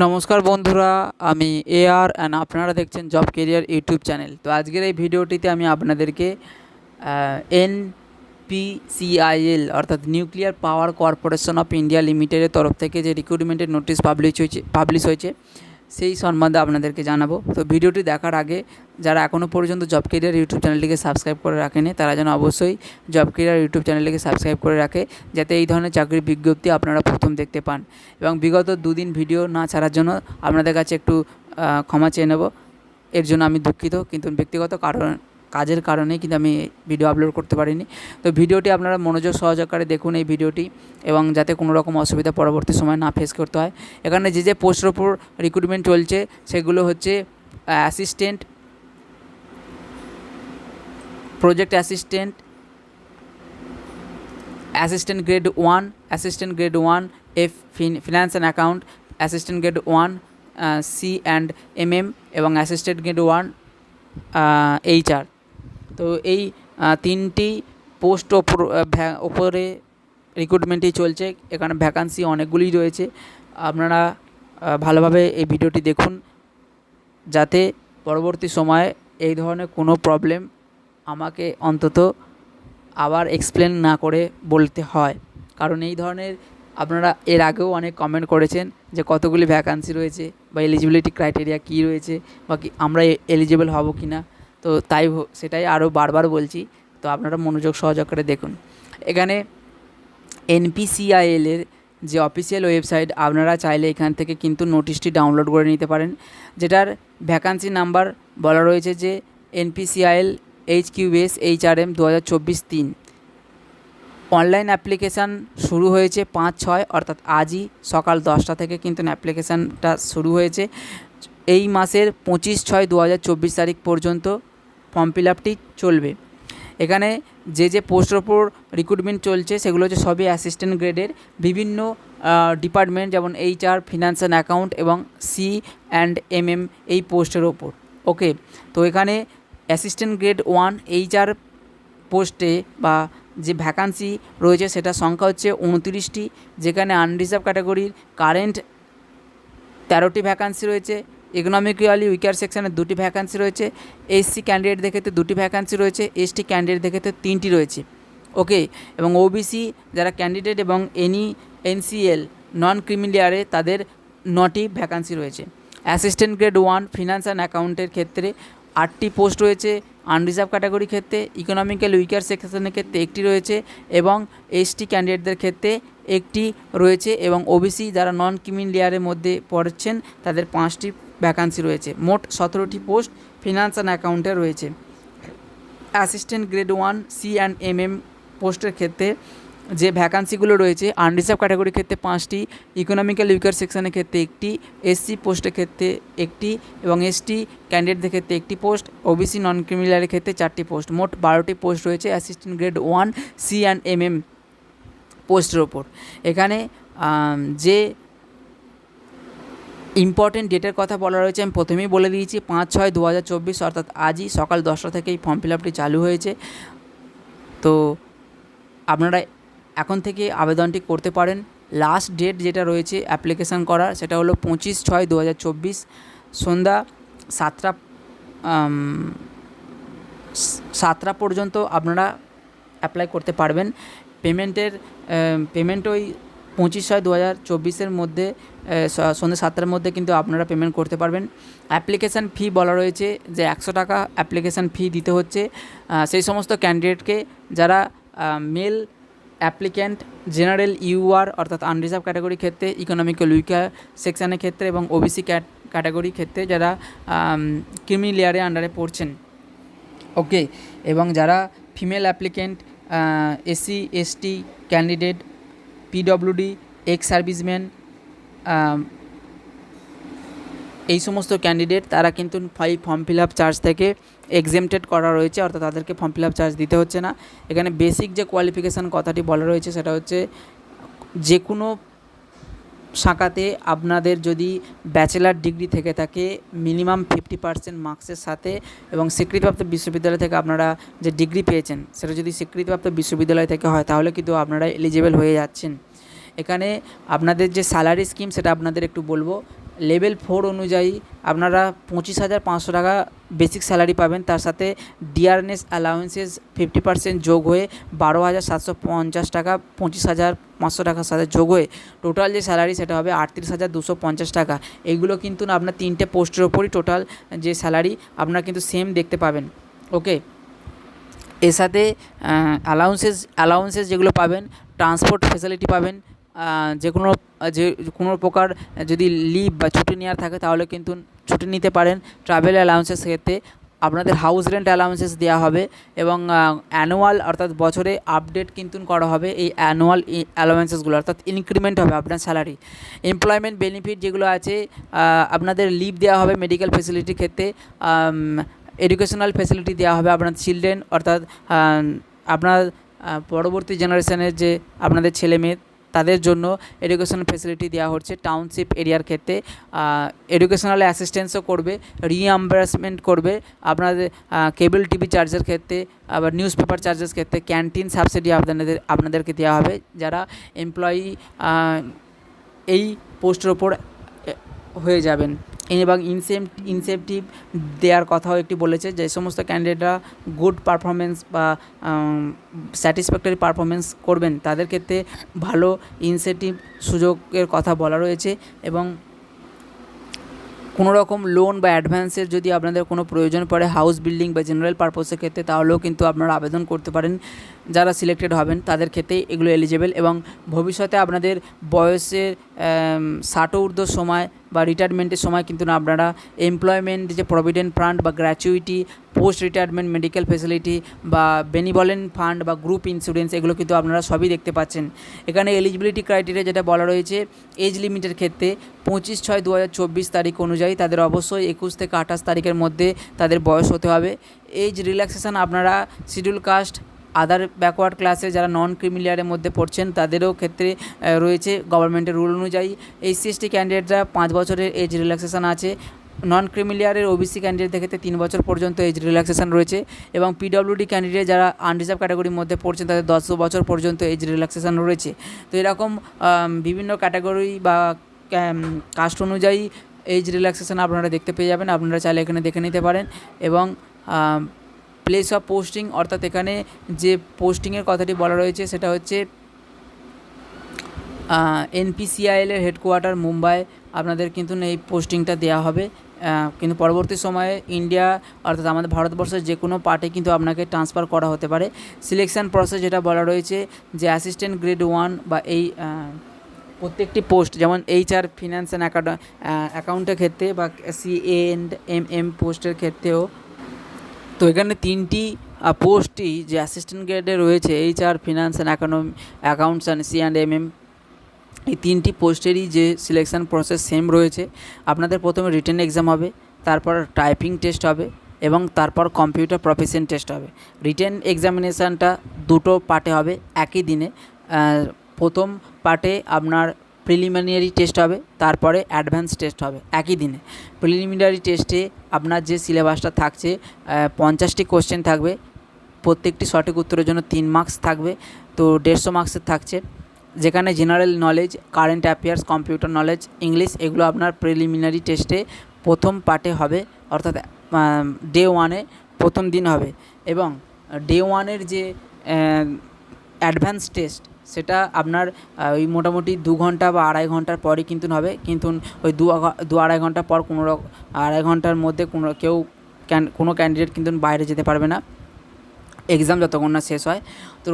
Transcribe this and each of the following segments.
নমস্কার বন্ধুরা, আমি এ আর অ্যান্ড আপনারা দেখছেন জব কেরিয়ার ইউটিউব চ্যানেল তো আজকের এই ভিডিওটিতে আমি আপনাদেরকে এন পিসিআইএল অর্থাৎ nuclear power corporation of India লিমিটেডের তরফ থেকে যে রিক্রুটমেন্টের নোটিশ পাবলিশ হয়েছে পাবলিশ হয়েছে সেই সম্বন্ধে আপনাদেরকে জানাব। তো ভিডিওটি দেখার আগে যারা এখনও পর্যন্ত জব কেরিয়ার ইউটিউব চ্যানেলটিকে সাবস্ক্রাইব করে রাখেনি, তারা যেন অবশ্যই জব কেরিয়ার ইউটিউব চ্যানেলটিকে সাবস্ক্রাইব করে রাখে, যাতে এই ধরনের চাকরির বিজ্ঞপ্তি আপনারা প্রথম দেখতে পান। এবং বিগত দুদিন ভিডিও না ছাড়ার জন্য আপনাদের কাছে একটু ক্ষমা চেয়ে নেব। এর জন্য আমি দুঃখিত, কিন্তু ব্যক্তিগত কারণ কাজের কারণেই কিন্তু আমি ভিডিও আপলোড করতে পারিনি। তো ভিডিওটি আপনারা মনোযোগ সহকারে দেখুন এই ভিডিওটি এবং যাতে কোনো রকম অসুবিধা পরবর্তী সময় না ফেস করতে হয়। এখানে যে যে পোস্টের ওপর রিক্রুটমেন্ট চলছে, সেগুলো হচ্ছে assistant project assistant assistant grade one assistant grade one F finance and account assistant grade one C and M M এবং অ্যাসিস্ট্যান্ট গ্রেড ওয়ান এইচআর তো এই তিনটি পোস্ট ওপর ওপরে রিক্রুটমেন্টই চলছে। এখানে ভ্যাকান্সি অনেকগুলিই রয়েছে। আপনারা ভালোভাবে এই ভিডিওটি দেখুন। যাতে পরবর্তী সময়ে এই ধরনের কোনো প্রবলেম আমাকে অন্তত আবার এক্সপ্লেন না করে বলতে হয়। কারণ এই ধরনের আপনারা এর আগেও অনেক কমেন্ট করেছেন যে কতগুলি ভ্যাকান্সি রয়েছে বা এলিজিবিলিটি ক্রাইটেরিয়া কী রয়েছে বা কি, আমরা এলিজিবল হব কি না তো তাই সেটাই আরও বারবার বলছি। তো আপনারা মনোযোগ সহযোগ করে দেখুন। এখানে এনপিসিআইএলের যে অফিসিয়াল ওয়েবসাইট আপনারা চাইলে এখান থেকে কিন্তু নোটিশটি ডাউনলোড করে নিতে পারেন। যেটার ভ্যাকান্সি নাম্বার বলা রয়েছে যে NPCIL H QS H R M দু হাজার চব্বিশ তিন। অনলাইন অ্যাপ্লিকেশান শুরু হয়েছে পাঁচ ছয়, অর্থাৎ আজই সকাল দশটা থেকে কিন্তু অ্যাপ্লিকেশানটা শুরু হয়েছে। এই মাসের পঁচিশ ছয় দু হাজার চব্বিশ তারিখ পর্যন্ত ফর্ম ফিল আপটি চলবে। এখানে যে যে পোস্টের ওপর রিক্রুটমেন্ট চলছে, সেগুলো হচ্ছে সবই অ্যাসিস্ট্যান্ট গ্রেডের বিভিন্ন ডিপার্টমেন্ট যেমন এইচআর ফিনান্স অ্যান্ড অ্যাকাউন্ট এবং সি অ্যান্ড এম এম এই পোস্টের ওপর। ওকে তো এখানে অ্যাসিস্ট্যান্ট গ্রেড ওয়ান এইচআর পোস্টে বা যে ভ্যাকান্সি রয়েছে, সেটা সংখ্যা হচ্ছে উনতিরিশটি। যেখানে আনরিজার্ভ ক্যাটাগরির কারেন্ট তেরোটি ভ্যাকান্সি রয়েছে। ইকোনমিক্যালি উইকার সেকশানে দুটি ভ্যাকান্সি রয়েছে। এসসি ক্যান্ডিডেটদের ক্ষেত্রে দুটি ভ্যাকান্সি রয়েছে এসটি ক্যান্ডিডেটদের ক্ষেত্রে তিনটি রয়েছে। ওকে এবং ওবিসি যারা ক্যান্ডিডেট এবং এনি এনসিএল নন ক্রিমিলিয়ারে তাদের নটি ভ্যাকান্সি রয়েছে। Assistant grade one finance and অ্যাকাউন্টের ক্ষেত্রে আটটি পোস্ট রয়েছে। আনরিজার্ভ ক্যাটাগরির ক্ষেত্রে ইকোনমিক্যাল উইকার সেকশনের ক্ষেত্রে একটি রয়েছে এবং এসটি ক্যান্ডিডেটদের ক্ষেত্রে একটি রয়েছে এবং ওবিসি যারা নন ক্রিমিন লেয়ারের মধ্যে পড়ছেন, তাদের পাঁচটি ভ্যাকান্সি রয়েছে। মোট সতেরোটি পোস্ট ফিনান্স অ্যান্ড অ্যাকাউন্টে রয়েছে। Assistant grade one C and M M পোস্টের ক্ষেত্রে যে ভ্যাকান্সিগুলো রয়েছে আনরিজার্ভ ক্যাটাগরির ক্ষেত্রে পাঁচটি ইকোনমিক্যাল উইকার সেকশনের ক্ষেত্রে একটি এসসি পোস্টের ক্ষেত্রে একটি এবং এসটি ক্যান্ডিডেটদের ক্ষেত্রে একটি পোস্ট ওবিসি নন ক্রিমিনালের ক্ষেত্রে চারটি পোস্ট। মোট বারোটি পোস্ট রয়েছে assistant grade one C and M M পোস্টের ওপর। এখানে যে ইম্পর্টেন্ট ডেটের কথা বলা রয়েছে, আমি প্রথমেই বলে দিয়েছি পাঁচ ছয় দু হাজার চব্বিশ, অর্থাৎ আজই সকাল দশটা থেকেই ফর্ম ফিল আপটি চালু হয়েছে। তো আপনারা এখন থেকে আবেদনটি করতে পারেন। লাস্ট ডেট যেটা রয়েছে অ্যাপ্লিকেশান করার, সেটা হলো পঁচিশ ছয় দু হাজার চব্বিশ, সন্ধ্যা সাতটা সাতটা পর্যন্ত আপনারা অ্যাপ্লাই করতে পারবেন। পেমেন্টের পেমেন্ট ওই পঁচিশ ছয় দু হাজার চব্বিশের মধ্যে সন্ধ্যে সাতটার মধ্যে কিন্তু আপনারা পেমেন্ট করতে পারবেন। অ্যাপ্লিকেশান ফি বলা রয়েছে যে একশো টাকা অ্যাপ্লিকেশান ফি দিতে হচ্ছে। সেই সমস্ত ক্যান্ডিডেটকে যারা মেল অ্যাপ্লিক্যান্ট জেনারেল ইউআর অর্থাৎ আনরিজার্ভ ক্যাটাগরির ক্ষেত্রে ইকোনমিক্যাল উইকার সেকশানের ক্ষেত্রে এবং ওবিসি ক্যাটাগরির ক্ষেত্রে যারা ক্রিমি লেয়ারে আন্ডারে পড়ছেন। ওকে এবং যারা female applicant SC ST candidate PWD ex serviceman এই সমস্ত ক্যান্ডিডেট তারা কিন্তু ফাই ফর্ম ফিল আপ চার্জ থেকে এক্সেমটেড করা রয়েছে, অর্থাৎ তাদেরকে ফর্ম ফিল আপ চার্জ দিতে হচ্ছে না। এখানে বেসিক যে কোয়ালিফিকেশান কথাটি বলা রয়েছে, সেটা হচ্ছে যে কোনো শাখাতে আপনাদের যদি ব্যাচেলার ডিগ্রি থেকে থাকে, মিনিমাম ফিফটি পার্সেন্ট মার্কসের সাথে এবং স্বীকৃতিপ্রাপ্ত বিশ্ববিদ্যালয় থেকে আপনারা যে ডিগ্রি পেয়েছেন, সেটা যদি স্বীকৃতিপ্রাপ্ত বিশ্ববিদ্যালয় থেকে হয়, তাহলে কিন্তু আপনারা এলিজিবল হয়ে যাচ্ছেন। এখানে আপনাদের যে স্যালারি স্কিম সেটা আপনাদের একটু বলব। লেভেল ফোর অনুযায়ী আপনারা পঁচিশ হাজার পাঁচশো টাকা বেসিক স্যালারি পাবেন। তার সাথে ডিয়ারনেস অ্যালাউন্সেস ফিফটি পার্সেন্ট যোগ হয়ে বারো হাজার সাতশো পঞ্চাশ টাকা পঁচিশ হাজার পাঁচশো টাকার সাথে যোগ হয়ে টোটাল যে স্যালারি সেটা হবে আটত্রিশ হাজার দুশো পঞ্চাশ টাকা। এইগুলো কিন্তু আপনার তিনটে পোস্টের ওপরই টোটাল যে স্যালারি আপনারা কিন্তু সেম দেখতে পাবেন ওকে এর সাথে অ্যালাউন্সেস অ্যালাউন্সেস যেগুলো পাবেন ট্রান্সপোর্ট ফেসিলিটি পাবেন যে কোনো যে কোনো প্রকার যদি লিভ বা ছুটি নেওয়ার থাকে তাহলে কিন্তু ছুটি নিতে পারেন। ট্রাভেল অ্যালাউন্সেস ক্ষেত্রে আপনাদের হাউস রেন্ট অ্যালাউন্সেস দেওয়া হবে এবং অ্যানুয়াল অর্থাৎ বছরে আপডেট কিন্তু করা হবে এই অ্যানুয়াল অ্যালাউন্সেসগুলো অর্থাৎ ইনক্রিমেন্ট হবে আপনার স্যালারি এমপ্লয়মেন্ট বেনিফিট যেগুলো আছে আপনাদের লিভ দেওয়া হবে মেডিকেল ফেসিলিটির ক্ষেত্রে এডুকেশনাল ফেসিলিটি দেওয়া হবে আপনার চিলড্রেন অর্থাৎ আপনার পরবর্তী জেনারেশনের যে আপনাদের ছেলে মেয়ে তাদের জন্য এডুকেশনাল ফেসিলিটি দেওয়া হচ্ছে টাউনশিপ এরিয়ার ক্ষেত্রে। এডুকেশনাল অ্যাসিস্ট্যান্সও করবে রিএম্বার্সমেন্ট করবে। আপনাদের কেবল টিভি চার্জের ক্ষেত্রে, আবার নিউজ পেপার চার্জের ক্ষেত্রে ক্যান্টিন সাবসিডি আপনাদের, আপনাদেরকে দেওয়া হবে। যারা এমপ্লয়ি এই পোস্টের ওপর হয়ে যাবেন। এবং ইনসেম ইনসেপটিভ দেওয়ার কথাও একটি বলেছে যে সমস্ত ক্যান্ডিডেটরা গুড পারফরমেন্স বা স্যাটিসফ্যাক্টরি পারফরমেন্স করবেন। তাদের ক্ষেত্রে ভালো ইনসেটিভ সুযোগের কথা বলা রয়েছে এবং কোনো রকম লোন বা অ্যাডভান্সের যদি আপনাদের কোনো প্রয়োজন পড়ে হাউস বিল্ডিং বা জেনারেল পারপোসের ক্ষেত্রে, তাহলেও কিন্তু আপনারা আবেদন করতে পারেন। যারা সিলেক্টেড হবেন, তাদের ক্ষেত্রে এগুলো এলিজেবল এবং ভবিষ্যতে আপনাদের বয়সের ষাটো ঊর্ধ্ব সময় বা রিটায়ারমেন্টের সময় কিন্তু না, আপনারা এমপ্লয়মেন্ট যে প্রভিডেন্ট ফান্ড বা gratuity post retirement medical facility বা বেনিভলেন্ট ফান্ড বা গ্রুপ ইন্স্যুরেন্স এগুলো কিন্তু আপনারা সবই দেখতে পাচ্ছেন। এখানে এলিজিবিলিটি ক্রাইটেরিয়া যেটা বলা রয়েছে এজ লিমিটের ক্ষেত্রে পঁচিশ ছয় দু তারিখ অনুযায়ী তাদের অবশ্যই একুশ থেকে আঠাশ তারিখের মধ্যে তাদের বয়স হতে হবে। এজ রিল্যাক্সেশন আপনারা শিডিউল কাস্ট আদার ব্যাকওয়ার্ড ক্লাসে যারা নন ক্রিমিলিয়ারের মধ্যে পড়ছেন, তাদেরও ক্ষেত্রে রয়েছে গভর্নমেন্টের রুল অনুযায়ী। এসসি এসটি ক্যান্ডিডেটরা পাঁচ বছরের এজ রিল্যাক্সেশন আছে। নন ক্রিমিলিয়ারের ওবিসি ক্যান্ডিডেটদের ক্ষেত্রে তিন বছর পর্যন্ত এজ রিল্যাক্সেশন রয়েছে এবং পিডব্লিউডি ক্যান্ডিডেট যারা আনরিজার্ভ ক্যাটাগরির মধ্যে পড়ছেন, তাদের দশ বছর পর্যন্ত এজ রিল্যাক্সেশন রয়েছে। তো এরকম বিভিন্ন ক্যাটাগরি বা কাস্ট অনুযায়ী এজ রিল্যাক্সেশন আপনারা দেখতে পেয়ে যাবেন। আপনারা চাইলে এখানে দেখে নিতে পারেন এবং প্লেস অফ পোস্টিং অর্থাৎ এখানে যে পোস্টিংয়ের কথাটি বলা রয়েছে, সেটা হচ্ছে এনপিসিআইএলের হেডকোয়ার্টার মুম্বাই। আপনাদের কিন্তু এই পোস্টিংটা দেওয়া হবে। কিন্তু পরবর্তী সময়ে ইন্ডিয়া অর্থাৎ আমাদের ভারতবর্ষের যে কোনো পার্টে কিন্তু আপনাকে ট্রান্সফার করা হতে পারে। সিলেকশন প্রসেস যেটা বলা রয়েছে, যে অ্যাসিস্ট্যান্ট গ্রেড ওয়ান বা এই প্রত্যেকটি পোস্ট যেমন এইচআর ফিনান্স অ্যান্ড অ্যাকাউন্টের ক্ষেত্রে বা সি এন্ড এম এম পোস্টের ক্ষেত্রেও তো এখানে তিনটি পোস্টই যে অ্যাসিস্ট্যান্ট গ্রেডে রয়েছে HR finance and economy accounts and C and M M এই তিনটি পোস্টেরই যে সিলেকশন প্রসেস সেম রয়েছে। আপনাদের প্রথমে রিটেন এক্সাম হবে, তারপর টাইপিং টেস্ট হবে এবং তারপর কম্পিউটার প্রফেশন টেস্ট হবে। রিটেন এক্সামিনেশানটা দুটো পার্টে হবে, একই দিনে। প্রথম পার্টে আপনার প্রিলিমিনারি টেস্ট হবে, তারপরে অ্যাডভান্স টেস্ট হবে, একই দিনে। প্রিলিমিনারি টেস্টে আপনার যে সিলেবাসটা থাকছে পঞ্চাশটি কোশ্চেন থাকবে, প্রত্যেকটি সঠিক উত্তরের জন্য তিন মার্কস থাকবে, তো দেড়শো মার্কসের থাকছে। যেখানে general knowledge current affairs computer knowledge English এগুলো আপনার প্রিলিমিনারি টেস্টে প্রথম পার্টে হবে, অর্থাৎ ডে ওয়ানে প্রথম দিন হবে। এবং ডে ওয়ানের যে অ্যাডভান্স টেস্ট সেটা আপনার ওই মোটামুটি দু ঘণ্টা বা আড়াই ঘণ্টার পরই কিন্তু হবে। কিন্তু ওই দু দু আড়াই ঘণ্টা পর কোনো আড়াই ঘণ্টার মধ্যে কোনো কেউ ক্যান, কোনো ক্যান্ডিডেট কিন্তু বাইরে যেতে পারবে না। এক্সাম যতক্ষণ না শেষ হয়। তো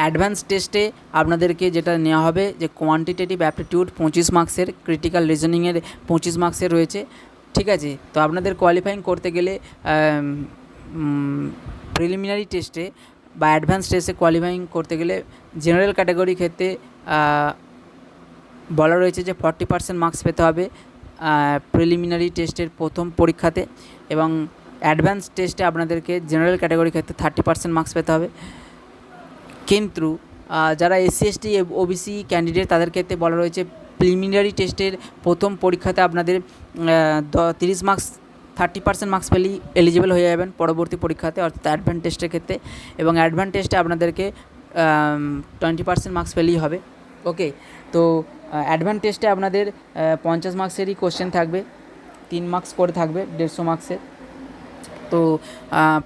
অ্যাডভান্স টেস্টে আপনাদেরকে যেটা নেওয়া হবে যে কোয়ান্টিটেটিভ অ্যাপটিটিউড পঁচিশ মার্কসের ক্রিটিক্যাল রিজনিংয়ের পঁচিশ মার্কসের রয়েছে। ঠিক আছে? তো আপনাদের কোয়ালিফাইং করতে গেলে প্রিলিমিনারি টেস্টে বা অ্যাডভান্স টেস্টে কোয়ালিফাইং করতে গেলে জেনারেল ক্যাটাগরি ক্ষেত্রে বলা রয়েছে যে ফর্টি পার্সেন্ট মার্কস পেতে হবে প্রিলিমিনারি টেস্টের প্রথম পরীক্ষাতে এবং অ্যাডভান্স টেস্টে আপনাদেরকে জেনারেল ক্যাটাগরি ক্ষেত্রে থার্টি পার্সেন্ট মার্কস পেতে হবে। কিন্তু যারা এসসি এসটি ওবিসি ক্যান্ডিডেট তাদের ক্ষেত্রে বলা রয়েছে প্রিলিমিনারি টেস্টের প্রথম পরীক্ষাতে আপনাদের তিরিশ মার্কস থার্টি পার্সেন্ট মার্কস পেলেই এলিজিবল হয়ে যাবেন পরবর্তী পরীক্ষাতে, অর্থাৎ অ্যাডভান্স টেস্টের ক্ষেত্রে। এবং অ্যাডভান্স টেস্টে আপনাদেরকে টোয়েন্টি পার্সেন্ট মার্কস পেলেই হবে। ওকে তো অ্যাডভান্স টেস্টে আপনাদের পঞ্চাশ মার্কসেরই কোশ্চেন থাকবে। তিন মার্কস করে থাকবে, দেড়শো মার্কসের তো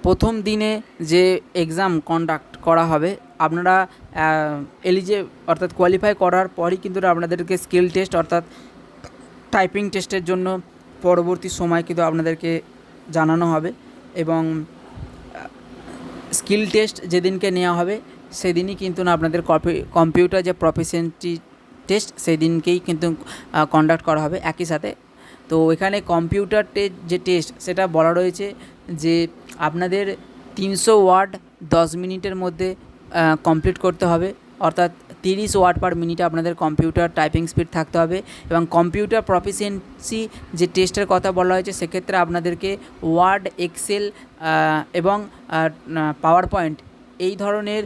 প্রথম দিনে যে এক্সাম কন্ডাক্ট করা হবে, আপনারা এলিজে অর্থাৎ কোয়ালিফাই করার পরই কিন্তু আপনাদেরকে স্কিল টেস্ট অর্থাৎ টাইপিং টেস্টের জন্য পরবর্তী সময় কিন্তু আপনাদেরকে জানানো হবে। এবং স্কিল টেস্ট যেদিনকে নেওয়া হবে সেদিনই কিন্তু না আপনাদের কম্পিউটার যে প্রফিসিয়েন্সি টেস্ট সেদিনকেই কিন্তু কন্ডাক্ট করা হবে একই সাথে। তো এখানে কম্পিউটার যে টেস্ট সেটা বলা রয়েছে যে আপনাদের তিনশো ওয়ার্ড দশ মিনিটের মধ্যে কমপ্লিট করতে হবে। অর্থাৎ তিরিশ ওয়ার্ড পার মিনিটে আপনাদের কম্পিউটার টাইপিং স্পিড থাকতে হবে এবং কম্পিউটার প্রফিসিয়েন্সি যে টেস্টের কথা বলা হয়েছে সেক্ষেত্রে আপনাদেরকে ওয়ার্ড এক্সেল এবং পাওয়ার পয়েন্ট এই ধরনের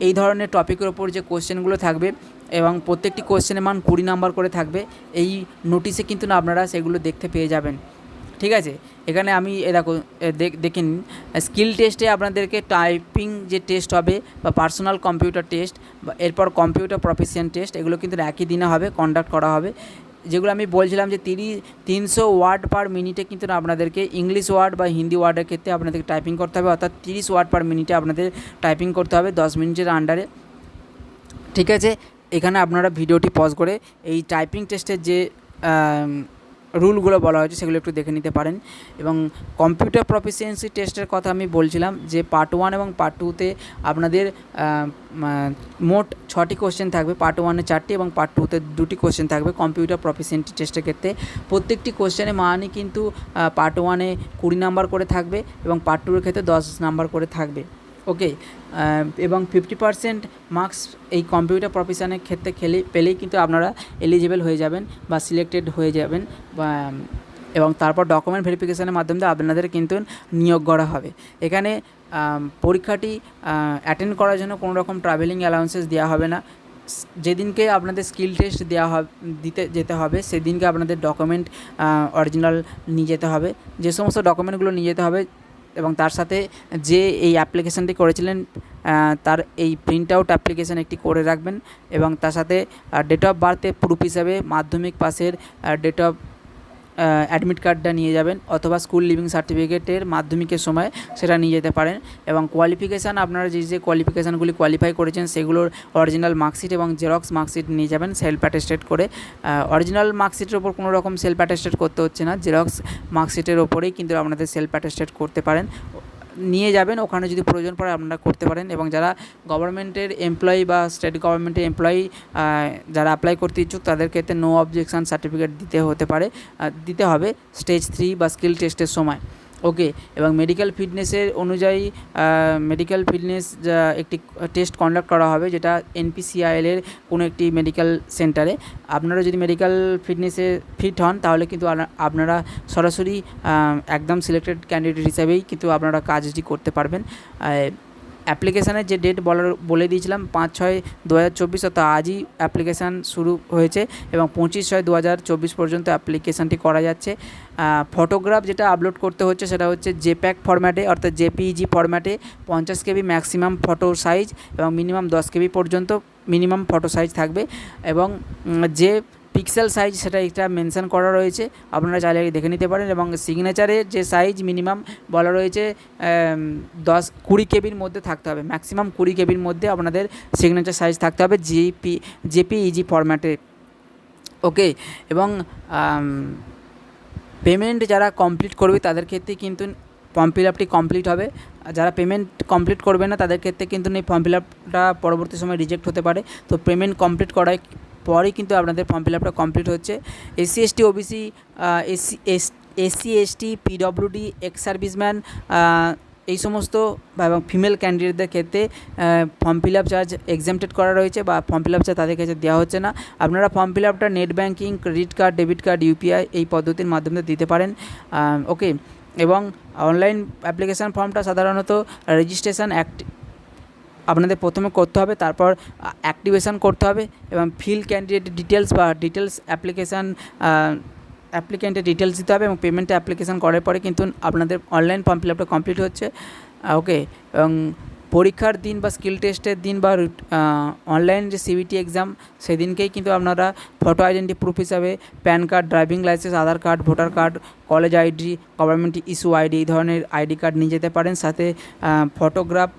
এই ধরনের টপিকের ওপর যে কোশ্চেনগুলো থাকবে এবং প্রত্যেকটি কোশ্চেনের মান কুড়ি নাম্বার করে থাকবে, এই নোটিশে কিন্তু না আপনারা সেগুলো দেখতে পেয়ে যাবেন। ঠিক আছে? এখানে আমি, এ দেখো, এ দেখ- দেখে নিন। স্কিল টেস্টে আপনাদেরকে টাইপিং যে টেস্ট হবে বা পার্সোনাল কম্পিউটার টেস্ট বা এরপর কম্পিউটার প্রফেশন টেস্ট এগুলো কিন্তু একই দিনে হবে কন্ডাক্ট করা হবে। যেগুলো আমি বলছিলাম যে তিরিশ তিনশো ওয়ার্ড পার মিনিটে কিন্তু না আপনাদেরকে ইংলিশ ওয়ার্ড বা হিন্দি ওয়ার্ডের ক্ষেত্রে আপনাদেরকে টাইপিং করতে হবে, অর্থাৎ তিরিশ ওয়ার্ড পার মিনিটে আপনাদের টাইপিং করতে হবে দশ মিনিটের আন্ডারে ঠিক আছে? এখানে আপনারা ভিডিওটি পজ করে এই টাইপিং টেস্টের যে রুলগুলো বলা হয়েছে, সেগুলো একটু দেখে নিতে পারেন। এবং কম্পিউটার প্রফিসিয়েন্সি টেস্টের কথা আমি বলছিলাম যে পার্ট ওয়ান এবং পার্ট টুতে আপনাদের মোট ছটি কোশ্চেন থাকবে পার্ট ওয়ানে চারটি এবং পার্ট টুতে দুটি কোশ্চেন থাকবে কম্পিউটার প্রফিসিয়েন্সি টেস্টের ক্ষেত্রে। প্রত্যেকটি কোশ্চেনের মানই কিন্তু পার্ট ওয়ানে কুড়ি নাম্বার করে থাকবে এবং পার্ট টুর ক্ষেত্রে দশ নাম্বার করে থাকবে। ওকে এবং ফিফটি পার্সেন্ট মার্কস এই কম্পিউটার প্রফেশনের ক্ষেত্রে খেলে, পেলেই কিন্তু আপনারা এলিজিবল হয়ে যাবেন বা সিলেক্টেড হয়ে যাবেন বা, এবং তারপর ডকুমেন্ট ভেরিফিকেশনের মাধ্যমে আপনাদের কিন্তু নিয়োগ করা হবে। এখানে পরীক্ষাটি অ্যাটেন্ড করার জন্য কোনো রকম ট্রাভেলিং অ্যালাউন্সেস দেওয়া হবে না। যেদিনকে আপনাদের স্কিল টেস্ট দেওয়া দিতে যেতে হবে, সেদিনকে আপনাদের ডকুমেন্ট অরিজিনাল নিয়ে যেতে হবে। যে সমস্ত ডকুমেন্টগুলো নিয়ে যেতে হবে এবং তার সাথে যে এই অ্যাপ্লিকেশানটি করেছিলেন তার এই প্রিন্ট আউট অ্যাপ্লিকেশান একটি করে রাখবেন এবং তার সাথে ডেট অফ বার্থে প্রুফ হিসাবে মাধ্যমিক পাসের ডেট অফ অ্যাডমিট কার্ডটা নিয়ে যাবেন অথবা স্কুল লিভিং সার্টিফিকেটের মাধ্যমিকের সময় সেটা নিয়ে যেতে পারেন এবং কোয়ালিফিকেশান আপনারা যে যে কোয়ালিফিকেশানগুলি কোয়ালিফাই করেছেন সেগুলোর অরিজিনাল মার্কশিট এবং জেরক্স মার্কশিট নিয়ে যাবেন সেলফ অ্যাটেস্টেড করে। অরিজিনাল মার্কশিটের ওপর কোনো রকম সেলফ অ্যাটেস্টেড করতে হচ্ছে না। জেরক্স মার্কশিটের ওপরেই কিন্তু আপনাদের সেলফ অ্যাটেস্টেড করতে পারেন। নিয়ে যাবেন, ওখানে যদি প্রয়োজন পড়ে আপনারা করতে পারেন। এবং যারা গভর্নমেন্টের এমপ্লয়ি বা স্টেট গভর্নমেন্টের এমপ্লয়ি যারা অ্যাপ্লাই করতে ইচ্ছুক, তাদের ক্ষেত্রে নো অবজেকশান সার্টিফিকেট দিতে হতে পারে। দিতে হবে স্টেজ থ্রি বা স্কিল টেস্টের সময়। ওকে, এবং মেডিকেল ফিটনেসের অনুযায়ী মেডিকেল ফিটনেস একটি টেস্ট কন্ডাক্ট করা হবে, যেটা এনপিসিআইএলের কোনো একটি মেডিকেল সেন্টারে আপনারা যদি মেডিকেল ফিটনেসে ফিট হন, তাহলে কিন্তু আপনারা সরাসরি একদম সিলেক্টেড ক্যান্ডিডেট হিসাবেই কিন্তু আপনারা কাজটি করতে পারবেন। অ্যাপ্লিকেশানের যে ডেট বলার, বলে দিয়েছিলাম পাঁচ ছয় দু হাজার চব্বিশ, অর্থাৎ আজই অ্যাপ্লিকেশান শুরু হয়েছে এবং পঁচিশ ছয় দু হাজার চব্বিশ পর্যন্ত অ্যাপ্লিকেশানটি করা যাচ্ছে। ফটোগ্রাফ যেটা আপলোড করতে হচ্ছে সেটা হচ্ছে জেপ্যাক ফরম্যাটে, অর্থাৎ জেপিইজি ফরম্যাটে, পঞ্চাশ কেবি ম্যাক্সিমাম ফটো সাইজ এবং মিনিমাম দশ কেবি পর্যন্ত মিনিমাম ফটো সাইজ থাকবে এবং যে পিক্সেল সাইজ সেটা এটা মেনশন করা রয়েছে। আপনারা চাইলে দেখে নিতে পারেন এবং সিগনেচারের যে সাইজ মিনিমাম বলা রয়েছে দশ কুড়ি কেবির মধ্যে থাকতে হবে। ম্যাক্সিমাম কুড়ি কেবির মধ্যে আপনাদের সিগনেচার সাইজ থাকতে হবে জিপি জেপিইজি ফরম্যাটে ওকে এবং পেমেন্ট যারা কমপ্লিট করবে তাদের ক্ষেত্রে কিন্তু ফর্ম ফিল আপটি কমপ্লিট হবে। যারা পেমেন্ট কমপ্লিট করবে না তাদের ক্ষেত্রে কিন্তু এই ফর্ম ফিল আপটা পরবর্তী সময় রিজেক্ট হতে পারে। তো পেমেন্ট কমপ্লিট করার পরেই কিন্তু আপনাদের ফর্ম ফিল আপটা কমপ্লিট হচ্ছে। SC ST OBC SC S SC ST PWD ex serviceman এই সমস্ত এবং ফিমেল ক্যান্ডিডেটদের ক্ষেত্রে form fill up charge exempted করা রয়েছে বা ফর্ম ফিল আপ চার্জ তাদের কাছে দেওয়া হচ্ছে না। আপনারা ফর্ম ফিল আপটা net banking credit card debit card UPI এই পদ্ধতির মাধ্যমে দিতে পারেন। ওকে এবং অনলাইন অ্যাপ্লিকেশান ফর্মটা সাধারণত রেজিস্ট্রেশন অ্যাক্ট আপনাদের প্রথমে করতে হবে, তারপর অ্যাক্টিভেশন করতে হবে এবং ফিল ক্যান্ডিডেট ডিটেলস বা ডিটেলস অ্যাপ্লিকেশান অ্যাপ্লিকেন্টের ডিটেলস দিতে হবে এবং পেমেন্টে অ্যাপ্লিকেশান করার পরে কিন্তু আপনাদের অনলাইন ফর্ম ফিল আপটা কমপ্লিট হচ্ছে। ওকে এবং পরীক্ষার দিন বা স্কিল টেস্টের দিন বা অনলাইন যে সিবিটি এক্সাম সেদিনকেই কিন্তু আপনারা ফটো আইডেন্টি প্রুফ হিসাবে PAN card driving licence Aadhaar card voter card college ID government issue ID এই ধরনের আইডি কার্ড নিয়ে যেতে পারেন। সাথে ফটোগ্রাফ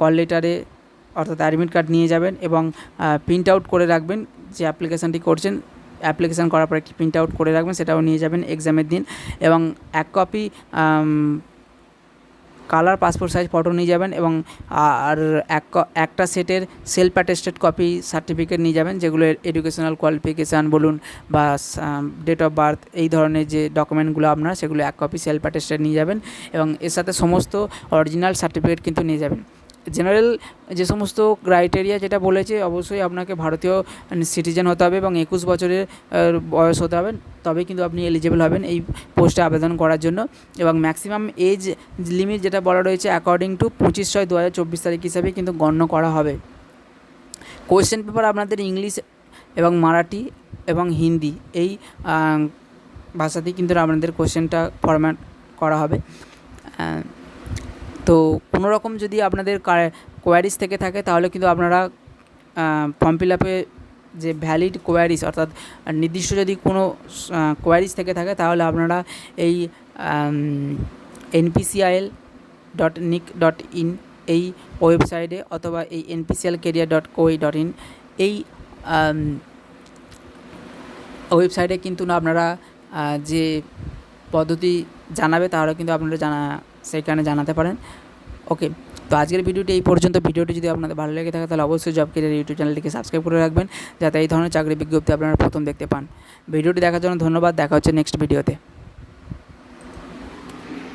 কল লেটারে অর্থাৎ অ্যাডমিট কার্ড নিয়ে যাবেন এবং প্রিন্ট আউট করে রাখবেন যে অ্যাপ্লিকেশানটি করছেন। অ্যাপ্লিকেশান করার পর একটি প্রিন্ট আউট করে রাখবেন, সেটাও নিয়ে যাবেন এক্সামের দিন। এবং এক copy colour passport size photo নিয়ে যাবেন এবং আর এক একটা সেটের সেলফ অ্যাটেস্টেড কপি সার্টিফিকেট নিয়ে যাবেন, যেগুলো এডুকেশনাল কোয়ালিফিকেশান বলুন বা ডেট অফ বার্থ এই ধরনের যে ডকুমেন্টগুলো আপনার, সেগুলো এক কপি সেলফ অ্যাটেস্টেড নিয়ে যাবেন এবং এর সাথে সমস্ত অরিজিনাল সার্টিফিকেট কিন্তু নিয়ে যাবেন। জেনারেল যে সমস্ত ক্রাইটেরিয়া যেটা বলেছে, অবশ্যই আপনাকে ভারতীয় সিটিজেন হতে হবে এবং একুশ বছরের বয়স হতে হবে। তবেই কিন্তু আপনি এলিজেবল হবেন এই পোস্টে আবেদন করার জন্য। এবং ম্যাক্সিমাম এজ লিমিট যেটা বলা রয়েছে অ্যাকর্ডিং টু পঁচিশ ছয় দু হাজার চব্বিশ তারিখ হিসাবে কিন্তু গণ্য করা হবে। কোয়েশ্চেন পেপার আপনাদের ইংলিশ এবং মারাঠি এবং হিন্দি এই ভাষাতেই কিন্তু আপনাদের কোয়েশ্চেনটা ফরম্যাট করা হবে। তো কোনো রকম যদি আপনাদের কোয়ারিজ থেকে থাকে, তাহলে কিন্তু আপনারা ফর্ম ফিল আপে যে ভ্যালিড কোয়ারিজ অর্থাৎ নির্দিষ্ট যদি কোনো কোয়ারিজ থেকে থাকে, তাহলে আপনারা এই NPCIL dot nic dot in এই ওয়েবসাইটে অথবা এই NPCL career dot co dot in এই ওয়েবসাইটে কিন্তু আপনারা যে পদ্ধতি জানাবে, তাহলে কিন্তু আপনারা জানা সেখানে জানাতে পারেন। ওকে, তো আজকের ভিডিওটি এই পর্যন্ত। ভিডিওটি যদি আপনাদের ভালো লেগে থাকে, তাহলে অবশ্যই জব কেরিয়ার ইউটিউব চ্যানেলটিকে সাবস্ক্রাইব করে রাখবেন, যাতে এই ধরনের চাকরি বিজ্ঞপ্তি আপনারা প্রথম দেখতে পান। ভিডিওটি দেখার জন্য ধন্যবাদ। দেখা হচ্ছে নেক্সট ভিডিওতে